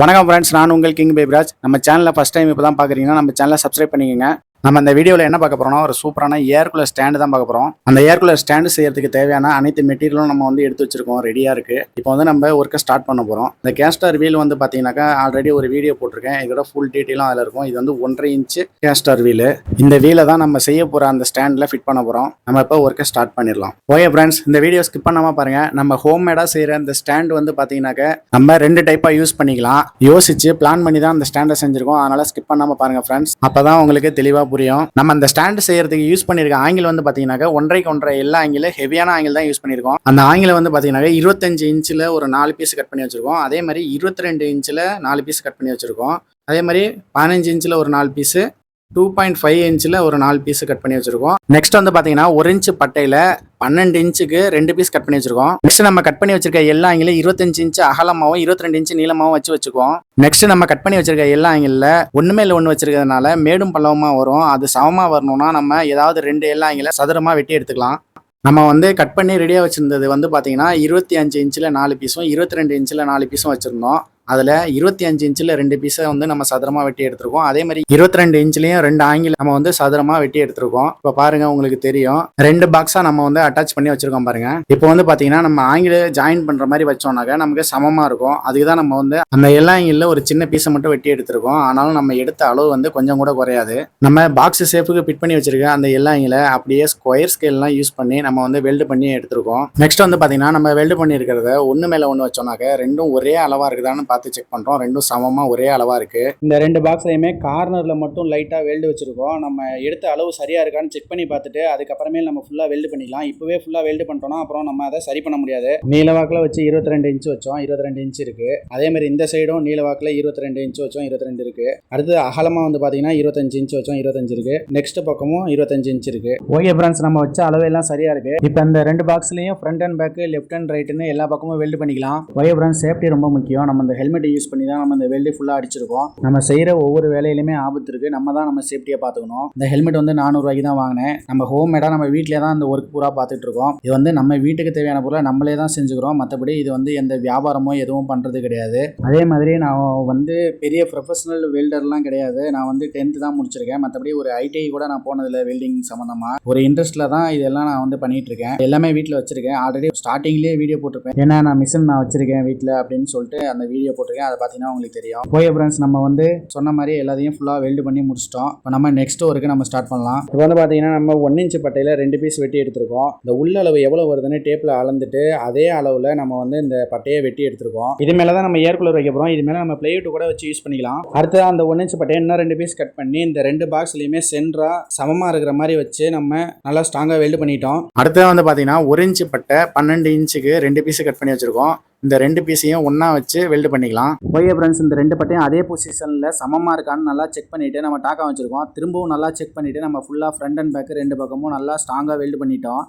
வணக்கம் ஃப்ரெண்ட்ஸ் நான் உங்கள் கிங் பேபிராஜ் நம்ம சேனலில் ஃபஸ்ட் டைம் இப்போ தான் பார்க்குறீங்கன்னா நம்ம சேனலை சப்ஸ்கிரைப் பண்ணிக்கோங்க. நம்ம இந்த வீடியோவில் என்ன பார்க்க போகிறோம்னா ஒரு சூப்பரான ஏர்குலர் ஸ்டாண்டு தான் பார்க்க போகிறோம் அந்த ஏர்குலர் ஸ்டாண்டு செய்யறதுக்கு தேவையான அனைத்து மெட்டீரியலும் நம்ம வந்து எடுத்து வச்சிருக்கோம். ரெடியாக இருக்குது இப்போ வந்து நம்ம ஒர்க்கை ஸ்டார்ட் பண்ண போகிறோம் இந்த கேஸ்டர் வீல் வந்து பார்த்தீங்கன்னாக்கா ஆல்ரெடி ஒரு வீடியோ போட்டிருக்கேன். இதோட ஃபுல் டீட்டெயிலும் அதில் இருக்கும். இது வந்து ஒன்றரை இன்ச்சு கேஸ்டர் வீலு இந்த வீலை தான் நம்ம செய்ய போகிற அந்த ஸ்டாண்டில் ஃபிட் பண்ண போகிறோம் நம்ம இப்போ ஒர்க்கை ஸ்டார்ட் பண்ணிடலாம். ஓகே ஃப்ரெண்ட்ஸ் இந்த வீடியோ ஸ்கிப் பண்ணாமல் பாருங்கள் நம்ம ஹோம் மேடாக செய்கிற இந்த ஸ்டாண்ட் வந்து பார்த்தீங்கன்னாக்கா நம்ம ரெண்டு டைப்பாக யூஸ் பண்ணிக்கலாம். யோசிச்சு பிளான் பண்ணி தான் அந்த ஸ்டாண்டை செஞ்சிருக்கோம். அதனால் ஸ்கிப் பண்ணாமல் பாருங்கள் ஃப்ரெண்ட்ஸ் அப்போ தான் உங்களுக்கு தெளிவாக புரியும். நம்ம அந்த ஸ்டாண்ட் செய்யறதுக்கு யூஸ் பண்ணியிருக்க ஆங்கிள் வந்து பாத்தீங்கன்னாக்க ஒன்றைக்கு ஒன்றரை எல்லா ஆங்கிள் ஹெவியான ஆங்கிள் தான் யூஸ் பண்ணியிருக்கோம் அந்த ஆங்கில வந்து பார்த்தீங்கன்னாக்க இருபத்தஞ்சு இன்ச்சில் ஒரு நாலு பீஸ் கட் பண்ணி வச்சிருக்கோம். அதே மாதிரி இருபத்தி ரெண்டு இன்ச்சில் நாலு பீஸ் கட் பண்ணி வச்சிருக்கோம். அதே மாதிரி பதினஞ்சு இன்ச்சில் ஒரு நாலு பீஸு டூ பாயிண்ட் ஃபைவ் இன்ச்சில் ஒரு நாலு பீஸ் கட் பண்ணி வச்சிருக்கோம். நெக்ஸ்ட் வந்து பார்த்தீங்கன்னா ஒரு இன்ச்சு பட்டையில் பன்னெண்டு இன்ச்சுக்கு ரெண்டு பீஸ் கட் பண்ணி வச்சிருக்கோம். நெக்ஸ்ட் நம்ம கட் பண்ணி வச்சிருக்க எல்லா ஆங்கிலும் இருபத்தஞ்சு இன்ச்சு அகலமாகவும் இருபத்தி ரெண்டு இன்ச்சு நீளமாகவும் வச்சு வச்சுக்குவோம். நெக்ஸ்ட் நம்ம கட் பண்ணி வச்சிருக்க எல்லா ஆங்கிளில் ஒன்றுமே இல்லை ஒன்று வச்சிருக்கிறதுனால மேடும் பள்ளவமா வரும். அது சமமாக வரணும்னா நம்ம ஏதாவது ரெண்டு எல்லா ஆங்கில சதுரமாக வெட்டி எடுத்துக்கலாம். நம்ம வந்து கட் பண்ணி ரெடியாக வச்சுருந்தது வந்து பார்த்தீங்கன்னா இருபத்தி அஞ்சு இன்ச்சில் நாலு பீஸும் இருபத்தி ரெண்டு இன்ச்சில் நாலு பீஸும் வச்சுருந்தோம். அதில் இருபத்தி அஞ்சு இன்ச்சில் ரெண்டு பீஸை வந்து நம்ம சதுரமாக வெட்டி எடுத்திருக்கோம். அதே மாதிரி இருபத்தி ரெண்டு இன்ச்லேயும் ரெண்டு ஆங்கில் நம்ம வந்து சதுரமாக வெட்டி எடுத்திருக்கோம். இப்போ பாருங்கள் உங்களுக்கு தெரியும். ரெண்டு பாக்ஸாக நம்ம வந்து அட்டாச் பண்ணி வச்சுருக்கோம் பாருங்கள் இப்போ வந்து பார்த்தீங்கன்னா நம்ம ஆங்கில ஜாயின் பண்ணுற மாதிரி வச்சோம்னாக்கா நமக்கு சமமாக இருக்கும். அதுக்கு தான் நம்ம வந்து அந்த எல்லா ஆங்கிளில் ஒரு சின்ன பீஸை மட்டும் வெட்டி எடுத்திருக்கோம். ஆனாலும் நம்ம எடுத்த அளவு வந்து கொஞ்சம் கூட குறையாது. நம்ம பாக்ஸ் ஷேப்புக்கு ஃபிட் பண்ணி வச்சிருக்க அந்த எல்லா ஆங்கிலை அப்படியே ஸ்கொயர் ஸ்கேல்லாம் யூஸ் பண்ணி நம்ம வந்து வெல்டு பண்ணி எடுத்திருக்கோம். நெக்ஸ்ட் வந்து பார்த்தீங்கன்னா நம்ம வெல்டு பண்ணியிருக்கிறத ஒன்று மேலே ஒன்று வச்சோம்னாக்க ரெண்டும் ஒரே அளவாக இருக்குதான்னு பார்த்து செக் பண்ணுறோம் ரெண்டும் சமமாக ஒரே அளவாக இருக்குது இந்த ரெண்டு பாக்ஸ்லையுமே கார்னரில் மட்டும் லைட்டாக வெல்டு வச்சுருக்கோம். நம்ம எடுத்த அளவு சரியாக இருக்கான்னு செக் பண்ணி பார்த்துட்டு அதுக்கப்புறமே நம்ம ஃபுல்லாக வெல்டு பண்ணிக்கலாம் இப்போவே ஃபுல்லாக வெல்டு பண்ணிட்டோம்னா அப்புறம் நம்ம அதை சரி பண்ண முடியாது. நீலவாக்கில் வச்சு இருபத்தி ரெண்டு இன்ச் வச்சோம் இருபத்தி ரெண்டு இன்ச் இருக்குது அதேமாதிரி இந்த சைடும் நீலவாக்கில் இருபத்தி ரெண்டு இன்ச் வச்சோம் இருபத்தி ரெண்டு இருக்குது அடுத்து அகலமாக வந்து பார்த்தீங்கன்னா இருபத்தஞ்சு இன்ச் வச்சோம் இருபத்தஞ்சு இருக்கு. நெக்ஸ்ட் பக்கமும் இருபத்தஞ்சு இன்ச் இருக்குது ஓகே ஃப்ரெண்ட்ஸ் நம்ம வச்ச அளவெல்லாம் சரியாக இருக்குது இப்போ இந்த ரெண்டு பாக்ஸ்லையும் front and back left and ரைட்டுன்னு எல்லா பக்கமும் வெல்டு பண்ணிக்கலாம். ஓகே ஃப்ரெண்ட்ஸ் சேஃப்டி ரொம்ப முக்கியம். நம்ம இந்த ஹெல்மெட்டை யூஸ் பண்ணி தான் நம்ம இந்த வெல்டு ஃபுல்லாக அடிச்சிருக்கோம். நம்ம செய்கிற ஒவ்வொரு வேலையிலுமே ஆபத்து இருக்குது நம்ம தான் நம்ம சேஃப்டியாக பார்த்துக்கணும் இந்த ஹெல்மெட் வந்து நானூறுரூவாய்க்கு தான் வாங்கினேன். நம்ம ஹோம் மேடாக நம்ம வீட்டிலே தான் இந்த ஒர்க் பூரா பார்த்துட்டு இருக்கோம். இது வந்து நம்ம வீட்டுக்கு தேவையான பொருளை நம்மளே தான் செஞ்சுக்கிறோம். மற்றபடி இது வந்து எந்த வியாபாரமோ எதுவும் பண்ணுறது கிடையாது. அதே மாதிரி நான் வந்து பெரிய ப்ரொஃபஷனல் வெல்டர்லாம் கிடையாது. நான் வந்து டென்த்து தான் முடிச்சிருக்கேன். மற்றபடி ஒரு ஐடிஐ கூட நான் போனதில்லை வெல்டிங் சம்மந்தமாக ஒரு இன்ட்ரெஸ்ட்டில் தான் இதெல்லாம் நான் வந்து பண்ணிகிட்டு இருக்கேன். எல்லாமே வீட்டில் வச்சிருக்கேன். ஆல்ரெடி ஸ்டார்டிங்லேயே வீடியோ போட்டிருப்பேன். ஏன்னா நான் மிஷின் நான் வச்சிருக்கேன் வீட்டில் அப்படின்னு சொல்லிட்டு அந்த வீடியோ போட்டிருக்கேன். அதை பார்த்தீங்கன்னா உங்களுக்கு தெரியும். ஓகே ஃப்ரெண்ட்ஸ் நம்ம வந்து சொன்ன மாதிரி எல்லாத்தையும் ஃபுல்லாக வெல்டு பண்ணி முடிச்சிட்டோம். இப்போ நம்ம நெக்ஸ்ட் ஒர்க்கு நம்ம ஸ்டார்ட் பண்ணலாம். இப்போ வந்து பார்த்தீங்கன்னா நம்ம ஒன் இன்ச் பட்டையில் ரெண்டு பீஸ் வெட்டி எடுத்திருக்கோம். இந்த உள்ள அளவு எவ்வளோ வருதுன்னு டேப்பில் அளந்துட்டு அதே அளவில் நம்ம வந்து இந்த பட்டையை வெட்டி எடுத்திருக்கோம். இது மேலே தான் நம்ம ஏர்குலர் வைக்க போகிறோம் இது மேலே நம்ம பிளேட்டு கூட வச்சு யூஸ் பண்ணிக்கலாம். அடுத்து அந்த ஒன் இன்ச் பட்டையை இன்னும் ரெண்டு பீஸ் கட் பண்ணி இந்த ரெண்டு பாக்ஸ்லையுமே சென்டராக சமமாக இருக்கிற மாதிரி வச்சு நம்ம நல்லா ஸ்ட்ராங்காக வெல்டு பண்ணிட்டோம். அடுத்து வந்து பார்த்தீங்கன்னா ஒரு இன்ச்சு பட்டை பன்னெண்டு இன்ச்சுக்கு ரெண்டு பீஸ் கட் பண்ணி வச்சிருக்கோம். இந்த ரெண்டு பீஸையும் ஒன்றா வச்சு வெல்டு பண்ணிக்கலாம். ஓகே ஃப்ரெண்ட்ஸ் இந்த ரெண்டு பட்டையும் அதே பொசிஷனில் சமமாக இருக்கான்னு நல்லா செக் பண்ணிவிட்டு நம்ம டாக்கா வச்சுருக்கோம். திரும்பவும் நல்லா செக் பண்ணிவிட்டு நம்ம ஃபுல்லாக ஃப்ரண்ட் அண்ட் பேக்கு ரெண்டு பக்கமும் நல்லா ஸ்ட்ராங்காக வெல்டு பண்ணிட்டோம்.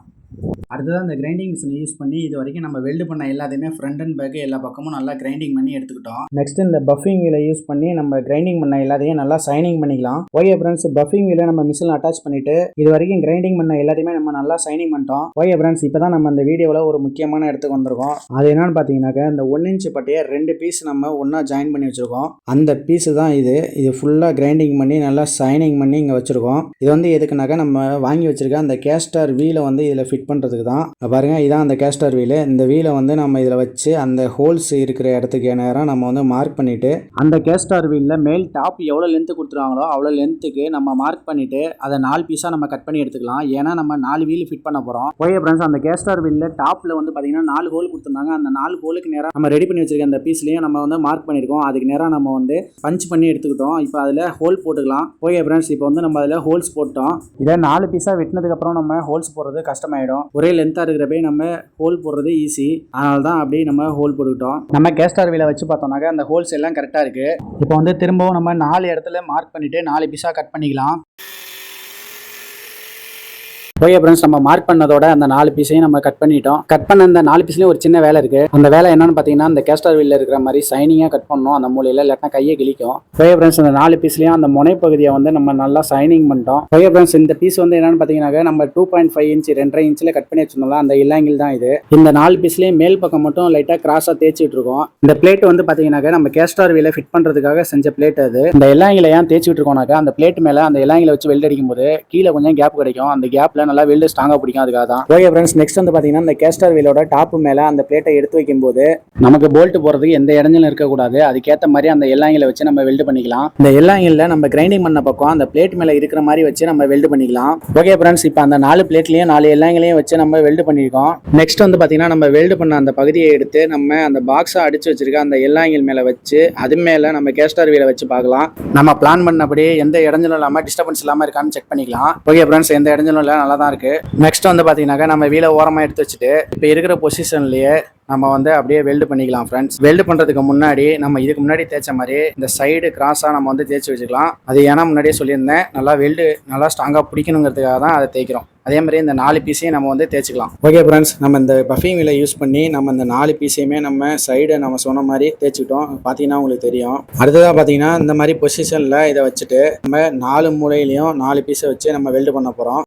அடுத்ததாக இந்த கிரைண்டிங் மிஷினை யூஸ் பண்ணி இது வரைக்கும் நம்ம வெல்டு பண்ண எல்லாத்தையுமே ஃப்ரண்ட் அண்ட் பேக் எல்லா பக்கமும் நல்லா கிரைண்டிங் பண்ணி எடுத்துக்கிட்டோம். நெக்ஸ்ட் இந்த பஃபிங் வீலை யூஸ் பண்ணி நம்ம கிரைண்டிங் பண்ண எல்லாத்தையும் நல்லா சைனிங் பண்ணிக்கலாம். ஓகே ஃப்ரெண்ட்ஸ் பஃபிங் வீலை நம்ம மிஷினில் அட்டாச் பண்ணிட்டு இது வரைக்கும் கிரைண்டிங் பண்ண எல்லாத்தையுமே நம்ம நல்லா சைனிங் பண்ணிட்டோம். ஓகே ஃப்ரெண்ட்ஸ் இப்போ தான் நம்ம இந்த வீடியோவில் ஒரு முக்கியமான இடத்துக்கு வந்திருக்கோம். அது என்னன்னு பார்த்தீங்கன்னாக்க இந்த ஒன் இன்ச் பட்டையை ரெண்டு பீஸ் நம்ம ஒன்றா ஜாயின் பண்ணி வச்சிருக்கோம். அந்த பீஸு தான் இது. இது ஃபுல்லாக கிரைண்டிங் பண்ணி நல்லா சைனிங் பண்ணி இங்கே வச்சிருக்கோம். இது வந்து எதுக்குனாக்கா நம்ம வாங்கி வச்சிருக்க அந்த கேஸ்டார் வீலை வந்து இதில் ஃபிட் பண்ணுறது பண்ணுறதுக்கு தான். பாருங்க இதான் அந்த கேஸ்டார் வீலு இந்த வீலை வந்து நம்ம இதில் வச்சு அந்த ஹோல்ஸ் இருக்கிற இடத்துக்கு நேரம் நம்ம வந்து மார்க் பண்ணிட்டு அந்த கேஸ்டார் வீலில் மேல் டாப் எவ்வளோ லென்த்து கொடுத்துருவாங்களோ அவ்வளோ லென்த்துக்கு நம்ம மார்க் பண்ணிட்டு அதை நாலு பீஸாக நம்ம கட் பண்ணி எடுத்துக்கலாம். ஏன்னா நம்ம நாலு வீல் ஃபிட் பண்ண போகிறோம் போய் ஃப்ரெண்ட்ஸ் அந்த கேஸ்டார் வீலில் டாப்பில் வந்து பார்த்தீங்கன்னா நாலு ஹோல் கொடுத்துருந்தாங்க. அந்த நாலு ஹோலுக்கு நேரம் நம்ம ரெடி பண்ணி வச்சிருக்க அந்த பீஸ்லையும் நம்ம வந்து மார்க் பண்ணியிருக்கோம் அதுக்கு நேரம் நம்ம வந்து பஞ்ச் பண்ணி எடுத்துக்கிட்டோம். இப்போ அதில் ஹோல் போட்டுக்கலாம். ஓகே ஃப்ரெண்ட்ஸ் இப்போ வந்து நம்ம அதில் ஹோல்ஸ் போட்டோம். இதை நாலு பீஸாக வெட்டினதுக்கப்புறம் நம்ம ஹோல்ஸ் போடுறது கஷ்டமாயிடும். ஒரே லென்த்தாக இருக்கிறப்பே நம்ம ஹோல் போடுறது ஈஸி அதனால தான் அப்படியே நம்ம ஹோல் போட்டுக்கிட்டோம். நம்ம கேஸ்டார் வீலை வச்சு பார்த்தோம்னாக்க அந்த ஹோல்ஸ் எல்லாம் கரெக்டாக இருக்குது இப்போ வந்து திரும்பவும் நம்ம நாலு இடத்துல மார்க் பண்ணிவிட்டு நாலு பீஸாக கட் பண்ணிக்கலாம். ஓகே ஃப்ரெண்ட்ஸ் நம்ம மார்க் பண்ணதோட அந்த நாலு பீஸையும் நம்ம கட் பண்ணிட்டோம். கட் பண்ண அந்த நாலு பீஸ்லேயும் ஒரு சின்ன வேலை இருக்கு. அந்த வேலை என்னன்னு பார்த்தீங்கன்னா அந்த கேஸ்டர் வீல்ல இருக்கிற மாதிரி சைனிங்காக கட் பண்ணணும். அந்த மூலையில இல்லாட்டினா கையை கிழிக்கும். ஓகே ஃப்ரெண்ட்ஸ் அந்த நாலு பீஸ்லயும் அந்த முனை பகுதியை வந்து நம்ம நல்லா சைனிங் பண்ணிட்டோம். ஓகே ஃப்ரெண்ட்ஸ் இந்த பீஸ் வந்து என்னன்னு பார்த்தீங்கன்னா நம்ம டூ பாயிண்ட் ஃபைவ் இன்ச் ரெண்டரை இன்ச்சில் கட் பண்ணி வச்சிருந்தோம்ல அந்த இல்லாங்கில் தான் இது. இந்த நாலு பீஸ்லயும் மேல் பக்கம் மட்டும் லைட்டாக கிராஸாக தேய்ச்சிட்டு இருக்கோம். இந்த பிளேட் வந்து பார்த்தீங்கன்னாக்க நம்ம கேஸ்டார் வீல ஃபிட் பண்ணுறதுக்காக செஞ்ச பிளேட் அது. இந்த இல்லாங்கில ஏன் தேய்ச்சிட்டு இருக்கோம்னாக்கா அந்த பிளேட் மேலே அந்த இல்லாங்கில வச்சு வெல்ட் அடிக்கும் போது கீழே கொஞ்சம் கேப் கிடைக்கும். அந்த கேப்ல நல்லா வெல்டு ஸ்ட்ராங்காக பிடிக்கும் அதுக்காக தான். ஓகே ஃப்ரெண்ட்ஸ் நெக்ஸ்ட் வந்து பார்த்தீங்கன்னா இந்த கேஸ்டார் வீலோட டாப் மேலே அந்த பிளேட்டை எடுத்து வைக்கும்போது நமக்கு போல்ட் போகிறதுக்கு எந்த இடங்களும் இருக்கக்கூடாது. அதுக்கேற்ற மாதிரி அந்த எல்லாங்கில வச்சு நம்ம வெல்டு பண்ணிக்கலாம். இந்த எல்லாங்கில நம்ம கிரைண்டிங் பண்ண பக்கம் அந்த பிளேட் மேலே இருக்கிற மாதிரி வச்சு நம்ம வெல்டு பண்ணிக்கலாம். ஓகே ஃப்ரெண்ட்ஸ் இப்போ அந்த நாலு பிளேட்லையும் நாலு எல்லாங்கிலையும் வச்சு நம்ம வெல்டு பண்ணியிருக்கோம் நெக்ஸ்ட் வந்து பார்த்தீங்கன்னா நம்ம வெல்டு பண்ண அந்த பகுதியை எடுத்து நம்ம அந்த பாக்ஸை அடிச்சு வச்சிருக்க அந்த எல்லாங்கில் மேலே வச்சு அது மேலே நம்ம கேஸ்டார் வீலை வச்சு பார்க்கலாம். நம்ம பிளான் பண்ணபடி எந்த இடைஞ்சலும் இல்லாமல் டிஸ்டர்பன்ஸ் இல்லாமல் இருக்கான்னு செக் பண்ணிக்கலாம். ஓகே ஃப்ரெண்ட்ஸ் எந்த இடைஞ்சலும் இல்லை நல்லா தான் இருக்குது நெக்ஸ்ட் வந்து பார்த்தீங்கன்னாக்கா நம்ம வீலை ஓரமாக எடுத்து வச்சுட்டு இப்போ இருக்கிற பொசிஷன்லேயே நம்ம வந்து அப்படியே வெல்டு பண்ணிக்கலாம் ஃப்ரெண்ட்ஸ் வெல்டு பண்ணுறதுக்கு முன்னாடி நம்ம இதுக்கு முன்னாடி தேய்ச்ச மாதிரி இந்த சைடு கிராஸாக நம்ம வந்து தேய்ச்சி வச்சுக்கலாம். அது ஏன்னா முன்னாடியே சொல்லியிருந்தேன் நல்லா வெல்டு நல்லா ஸ்ட்ராங்காக பிடிக்கணுங்கிறதுக்காக தான் அதை தேய்க்கிறோம். அதே மாதிரி இந்த நாலு பீஸையும் நம்ம வந்து தேய்ச்சிக்கலாம். ஓகே ஃப்ரெண்ட்ஸ் நம்ம இந்த பஃபிங் வீலை யூஸ் பண்ணி நம்ம இந்த நாலு பீஸையுமே நம்ம சைடை நம்ம சொன்ன மாதிரி தேய்ச்சிக்கிட்டோம். பார்த்தீங்கன்னா உங்களுக்கு தெரியும். அடுத்ததாக பார்த்தீங்கன்னா இந்த மாதிரி பொசிஷனில் இதை வச்சுட்டு நம்ம நாலு மூலையிலையும் நாலு பீஸை வச்சு நம்ம வெல்டு பண்ண போகிறோம்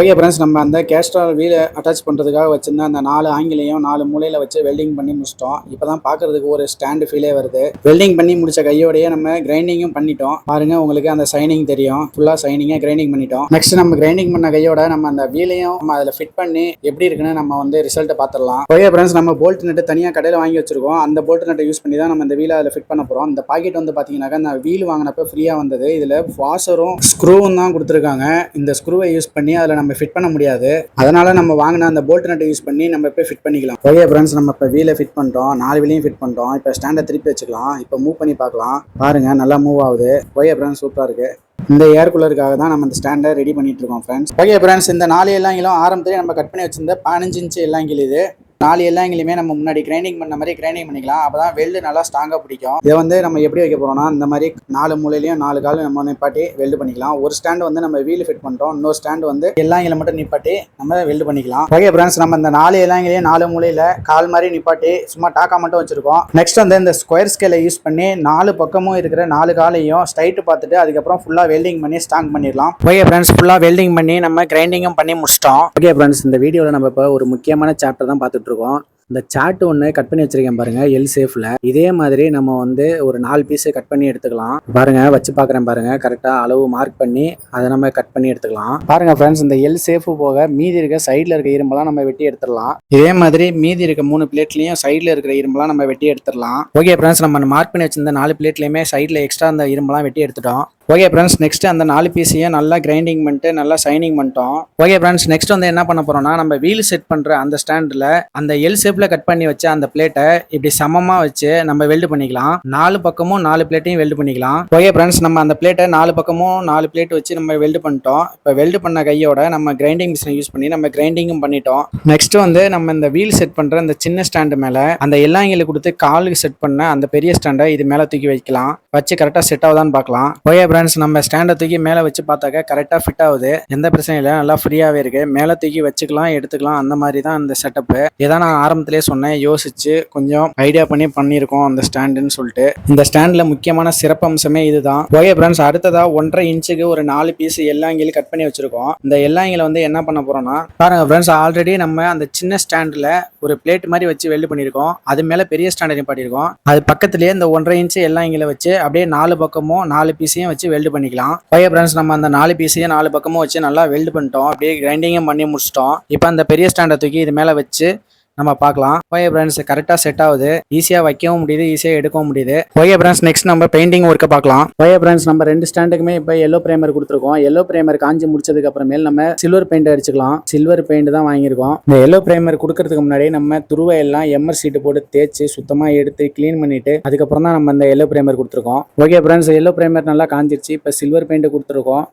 ஓகே ஃப்ரெண்ட்ஸ் நம்ம அந்த கேஸ்ட்ரால் வீலை அட்டாச் பண்ணுறதுக்காக வச்சுருந்த அந்த நாலு ஆங்கிலையும் நாலு மூலையில் வச்சு வெல்டிங் பண்ணி முடிச்சிட்டோம். இப்போ தான் பார்க்கறதுக்கு ஒரு ஸ்டாண்டு ஃபீலே வருது. வெல்டிங் பண்ணி முடிச்ச கையோடையே நம்ம கிரைண்டிங்கும் பண்ணிட்டோம். பாருங்க உங்களுக்கு அந்த சைனிங் தெரியும். ஃபுல்லாக சைனிங்காக கிரைண்டிங் பண்ணிட்டோம். நெக்ஸ்ட் நம்ம கிரைண்டிங் பண்ண கையோட நம்ம அந்த வீலையும் நம்ம அதில் ஃபிட் பண்ணி எப்படி இருக்குன்னு நம்ம வந்து ரிசல்ட்டை பார்த்துடலாம் ஓகே ஃப்ரெண்ட்ஸ் நம்ம போல்ட் நட்டு தனியாக கடையில் வாங்கி வச்சிருக்கோம். அந்த போல்ட் நட்டை யூஸ் பண்ணி தான் நம்ம இந்த வீலை அதில் ஃபிட் பண்ண போகிறோம் இந்த பாக்கெட் வந்து பார்த்தீங்கன்னாக்கா அந்த வீல் வாங்கினப்போ ஃப்ரீயாக வந்தது. இதில் ஃபாசரும் ஸ்க்ரூவும் தான் கொடுத்துருக்காங்க. இந்த ஸ்க்ரூவை யூஸ் பண்ணி அதில் நம்ம ஃபிட் பண்ண முடியாது. அதனால நம்ம வாங்கின அந்த போல்ட் நட்டை யூஸ் பண்ணி நம்ம இப்போ ஃபிட் பண்ணிக்கலாம். ஓகே ஃப்ரெண்ட்ஸ் நம்ம இப்போ வீலை ஃபிட் பண்ணிட்டோம் நாலு வீலையும் ஃபிட் பண்ணிட்டோம் இப்போ ஸ்டாண்டை திருப்பி வச்சுக்கலாம். இப்போ மூவ் பண்ணி பார்க்கலாம். பாருங்க நல்லா மூவ் ஆகுது. ஓகே ஃப்ரெண்ட்ஸ் சூப்பராக இருக்குது இந்த ஏர் கூலருக்காக தான் நம்ம இந்த ஸ்டாண்டை ரெடி பண்ணிட்டு இருக்கோம் ஃப்ரெண்ட்ஸ் ஓகே ஃப்ரெண்ட்ஸ் இந்த நாலு எல்லாங்களும் ஆரம்பத்திலே நம்ம கட் பண்ணி வச்சிருந்த பதினஞ்சு இன்ச்சு எல்லாம் இது. நாலு எல்லா எங்கேயுமே நம்ம முன்னாடி கிரைண்டிங் பண்ண மாதிரி கிரைண்டிங் பண்ணிக்கலாம். அப்போ தான் வெல்டு நல்லா ஸ்ட்ராங்காக பிடிக்கும். இதை வந்து நம்ம எப்படி வைக்க போகிறோம்னா இந்த மாதிரி நாலு மூலையிலையும் நாலு காலும் நம்ம நிப்பாட்டி வெல்டு பண்ணிக்கலாம். ஒரு ஸ்டாண்ட் வந்து நம்ம வீல் ஃபிட் பண்ணிட்டோம் இன்னொரு ஸ்டாண்ட் வந்து எல்லாங்கில மட்டும் நிப்பாட்டி நம்ம வெல்டு பண்ணிக்கலாம். ஓகே ஃப்ரெண்ட்ஸ் நம்ம இந்த நாலு எல்லா எல்லாங்கிலையும் நாலு மூலையில் கால் மாதிரி நிப்பாட்டி சும்மா டாக்கா மட்டும் வச்சிருக்கோம். நெக்ஸ்ட் வந்து இந்த ஸ்கொயர் ஸ்கேலை யூஸ் பண்ணி நாலு பக்கமும் இருக்கிற நாலு காலையும் ஸ்ட்ரைட்டு பார்த்துட்டு அதுக்கப்புறம் ஃபுல்லாக வெல்டிங் பண்ணி ஸ்ட்ராங் பண்ணிடலாம். ஓகே ஃப்ரெண்ட்ஸ் ஃபுல்லாக வெல்டிங் பண்ணி நம்ம கிரைண்டிங்கும் பண்ணி முடிச்சிட்டோம். ஓகே ஃப்ரெண்ட்ஸ் இந்த வீடியோவில் நம்ம இப்போ ஒரு முக்கியமான சாப்டர் தான் பார்த்துட்டு போட்டிருக்கோம். இந்த சார்ட் ஒன்று கட் பண்ணி வச்சிருக்கேன் பாருங்க எல் சேஃப்ல இதே மாதிரி நம்ம வந்து ஒரு நாலு பீஸ் கட் பண்ணி எடுத்துக்கலாம். பாருங்க வச்சு பார்க்குறேன் பாருங்க. கரெக்டாக அளவு மார்க் பண்ணி அதை நம்ம கட் பண்ணி எடுத்துக்கலாம். பாருங்க ஃப்ரெண்ட்ஸ் இந்த எல் சேஃப் போக மீதி இருக்க சைடில் இருக்க இரும்பெல்லாம் நம்ம வெட்டி எடுத்துடலாம். இதே மாதிரி மீதி இருக்க மூணு பிளேட்லையும் சைடில் இருக்கிற இரும்பெல்லாம் நம்ம வெட்டி எடுத்துடலாம். ஓகே ஃப்ரெண்ட்ஸ் நம்ம மார்க் பண்ணி வச்சிருந்த நாலு பிளேட்லையுமே சைடில் எக்ஸ்ட்ரா அந்த இரும்பெல்லாம் வெட்டி எடுத்துட்டோம். ஓகே ஃப்ரெண்ட்ஸ் நெக்ஸ்ட் அந்த நாலு பீஸையும் நல்லா கிரைண்டிங் பண்ணிட்டு நல்லா சைனிங் பண்ணிட்டோம். ஓகே ஃப்ரெண்ட்ஸ் நெக்ஸ்ட் வந்து என்ன பண்ண போறோம்னா நம்ம வீல் செட் பண்ற அந்த ஸ்டாண்டில் அந்த எல் ஷேப்ல கட் பண்ணி வச்ச அந்த பிளேட்டை இப்படி சமமா வச்சு நம்ம வெல்டு பண்ணிக்கலாம். நாலு பக்கமும் நாலு பிளேட்டையும் வெல்டு பண்ணிக்கலாம். ஓகே ஃப்ரெண்ட்ஸ் நம்ம அந்த பிளேட்டை நாலு பக்கமும் நாலு பிளேட் வச்சு நம்ம வெல்டு பண்ணிட்டோம். இப்போ வெல்டு பண்ண கையோட நம்ம கிரைண்டிங் மிஷினை யூஸ் பண்ணி நம்ம கிரைண்டிங்கும் பண்ணிட்டோம். நெக்ஸ்ட் வந்து நம்ம இந்த வீல் செட் பண்ற அந்த சின்ன ஸ்டாண்டு மேல அந்த எல்லாங்கில கொடுத்து காலுக்கு செட் பண்ண அந்த பெரிய ஸ்டாண்டை இது மேல தூக்கி வைக்கலாம். வச்சு கரெக்டாக செட் ஆகுதான்னு பார்க்கலாம். ஓகே ஃப்ரெண்ட்ஸ் நம்ம ஸ்டாண்டை தூக்கி மேலே வச்சு பார்த்தாக்க கரெக்டாக ஃபிட் ஆகுது. எந்த பிரச்சனையும் இல்லை நல்லா ஃப்ரீயாகவே இருக்குது மேலே தூக்கி வச்சுக்கலாம் எடுத்துக்கலாம் அந்த மாதிரி தான் அந்த செட்டப்பு இதான் நான் ஆரம்பத்திலே சொன்னேன் யோசிச்சு கொஞ்சம் ஐடியா பண்ணி பண்ணியிருக்கோம் அந்த ஸ்டாண்டுன்னு சொல்லிட்டு. இந்த ஸ்டாண்டில் முக்கியமான சிறப்பம்சமே இதுதான். ஓகே ஃப்ரெண்ட்ஸ் அடுத்ததாக ஒன்றரை இன்ச்சுக்கு ஒரு நாலு பீஸ் எல்லாங்கிலும் கட் பண்ணி வச்சிருக்கோம். இந்த எல்லாங்கில வந்து என்ன பண்ண போகிறோம்னா பாருங்க ஃப்ரெண்ட்ஸ் ஆல்ரெடி நம்ம அந்த சின்ன ஸ்டாண்டில் ஒரு பிளேட் மாதிரி வச்சு வெல்டு பண்ணியிருக்கோம். அது மேலே பெரிய ஸ்டாண்டை நிப்பாட்டியிருக்கோம். அது பக்கத்துலேயே இந்த ஒன்றரை இன்ச்சு எல்லாங்கில வச்சு அப்படியே நாலு பக்கமும் நாலு பீஸையும் வச்சு வெல்டு பண்ணிக்கலாம். ஓகே ஃப்ரெண்ட்ஸ் நம்ம அந்த நாலு பீஸையும் நாலு பக்கமும் வச்சு நல்லா வெல்டு பண்ணிட்டோம். அப்படியே கிரைண்டிங்கும் பண்ணி முடிச்சிட்டோம். இப்போ அந்த பெரிய ஸ்டாண்டை தூக்கி இது மேலே வச்சு நம்ம பார்க்கலாம். ஒய பிரான்ஸ் கரெக்டாக செட் ஆகுது. ஈஸியாக வைக்கவும் முடியுது ஈஸியாக எடுக்கவும் முடியுது. ஒய பிரான்ஸ் நெக்ஸ்ட் நம்ம பெயிண்டிங் ஒர்க்கை பார்க்கலாம். ஒய பிரான்ஸ் நம்ம ரெண்டு ஸ்டாண்டுக்குமே இப்போ எல்லோ பிரேமர் கொடுத்துருக்கோம். எல்லோ பிரேமர் காஞ்சி முடிச்சதுக்கு அப்புறமேல் நம்ம சில்வர் பெயிண்ட் அடிச்சுக்கலாம். சில்வர் பெயிண்ட் தான் வாங்கியிருக்கோம். இந்த எல்லோ பிரேமர் கொடுக்கறதுக்கு முன்னாடி நம்ம துருவை எல்லாம் எம்ஆர் சீட்டு போட்டு தேய்ச்சி சுத்தமாக எடுத்து க்ளீன் பண்ணிட்டு அதுக்கப்புறம் தான் நம்ம இந்த எல்லோ பிரேமர் கொடுத்துருக்கோம். ஓகே பிரான்ஸ் எல்லோ பிரேமர் நல்லா காஞ்சிருச்சு. இப்போ சில்வர் பெயிண்ட் கொடுத்துருக்கோம்.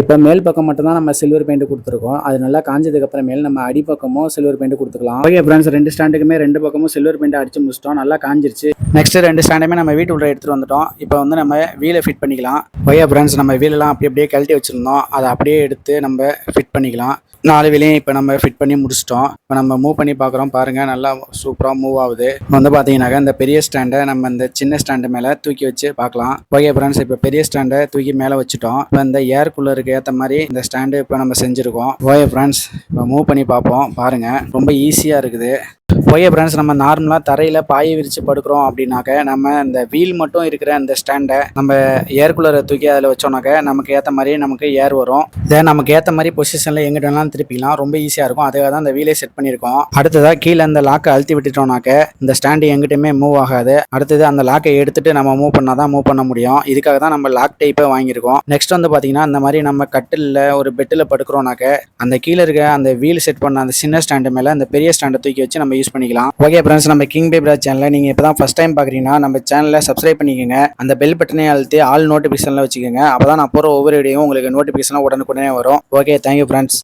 இப்போ மேல் பக்கம் மட்டும் தான் நம்ம சில்வர் பெயிண்ட் கொடுத்துருக்கோம். அது நல்லா காஞ்சதுக்கு அப்புறமேல் நம்ம அடிப்பக்கமும் சில்வர் பெயிண்ட் கொடுத்துக்கலாம். ஓகே பிரான்ஸ் ஃப்ரெண்ட்ஸ் ரெண்டு ஸ்டாண்டுக்குமே ரெண்டு பக்கமும் சில்வர் பெயிண்ட் அடிச்சு முடிச்சிட்டோம். நல்லா காஞ்சிருச்சு. நெக்ஸ்ட் ரெண்டு ஸ்டாண்டுமே நம்ம வீட்டு உள்ள எடுத்துட்டு வந்துட்டோம். இப்போ வந்து நம்ம வீலை ஃபிட் பண்ணிக்கலாம். ஒய்யா ஃப்ரெண்ட்ஸ் நம்ம வீலெல்லாம் அப்படி அப்படியே கழட்டி வச்சிருந்தோம். அதை அப்படியே எடுத்து நம்ம ஃபிட் பண்ணிக்கலாம். நாலு வேலையும் இப்போ நம்ம ஃபிட் பண்ணி முடிச்சிட்டோம். இப்போ நம்ம மூவ் பண்ணி பார்க்குறோம். பாருங்கள் நல்லா சூப்பராக மூவ் ஆகுது. இப்போ வந்து பார்த்தீங்கன்னாக்கா இந்த பெரிய ஸ்டாண்டை நம்ம இந்த சின்ன ஸ்டாண்டு மேலே தூக்கி வச்சு பார்க்கலாம். ஓகே ஃப்ரெண்ட்ஸ் இப்போ பெரிய ஸ்டாண்டை தூக்கி மேலே வச்சுட்டோம். இப்போ இந்த ஏர் கூலருக்கு ஏற்ற மாதிரி இந்த ஸ்டாண்டு இப்போ நம்ம செஞ்சுருக்கோம். ஓகே ஃப்ரெண்ட்ஸ் இப்போ மூவ் பண்ணி பார்ப்போம். பாருங்கள் ரொம்ப ஈஸியாக இருக்குது. É. ஓகே ஃப்ரெண்ட்ஸ் நம்ம நார்மலாக தரையில் பாயை விரித்து படுக்கிறோம் அப்படின்னாக்க நம்ம இந்த வீல் மட்டும் இருக்கிற அந்த ஸ்டாண்டை நம்ம ஏர் கூலரை தூக்கி அதில் வச்சோம்னாக்க நமக்கு ஏற்ற மாதிரி நமக்கு ஏர் வரும். இதை நமக்கு ஏற்ற மாதிரி பொசிஷனில் எங்கிட்ட வேணாலும் திருப்பிக்கலாம். ரொம்ப ஈஸியாக இருக்கும். அதுக்காக தான் இந்த வீலே செட் பண்ணியிருக்கோம். அடுத்ததாக கீழே அந்த லாக்கை அழுத்தி விட்டுட்டோம்னாக்க இந்த ஸ்டாண்டு எங்கிட்டுமே மூவ் ஆகாது. அடுத்தது அந்த லாக்கை எடுத்துட்டு நம்ம மூவ் பண்ணால் தான் மூவ் பண்ண முடியும். இதுக்காக தான் நம்ம லாக் டைப்பை வாங்கியிருக்கோம். நெக்ஸ்ட் வந்து பார்த்தீங்கன்னா இந்த மாதிரி நம்ம கட்டிலில் ஒரு பெட்டில் படுக்கிறோம்னாக்க அந்த கீழே இருக்க அந்த வீல் செட் பண்ண அந்த சின்ன ஸ்டாண்டு மேலே அந்த பெரிய ஸ்டாண்டை தூக்கி வச்சு நம்ம யூஸ் பண்ணிக்கலாம். ஓகே ஃப்ரெண்ட்ஸ் நம்ம கிங் பேப்ரா சேனலை நீங்கள் இப்போ தான் ஃபஸ்ட் டைம் பார்க்குறீங்கன்னா நம்ம சேனலை சப்ஸ்கிரைப் பண்ணிக்கோங்க. அந்த பெல் பட்டனை அழுத்தி ஆல் நோட்டிஃபிகேஷனில் வச்சுக்கோங்க. அப்போ தான் நான் போகிற ஒவ்வொரு வீடியோவும் உங்களுக்கு நோட்டிஃபிகேஷனாக உடனுக்குடனே வரும். Okay thank you friends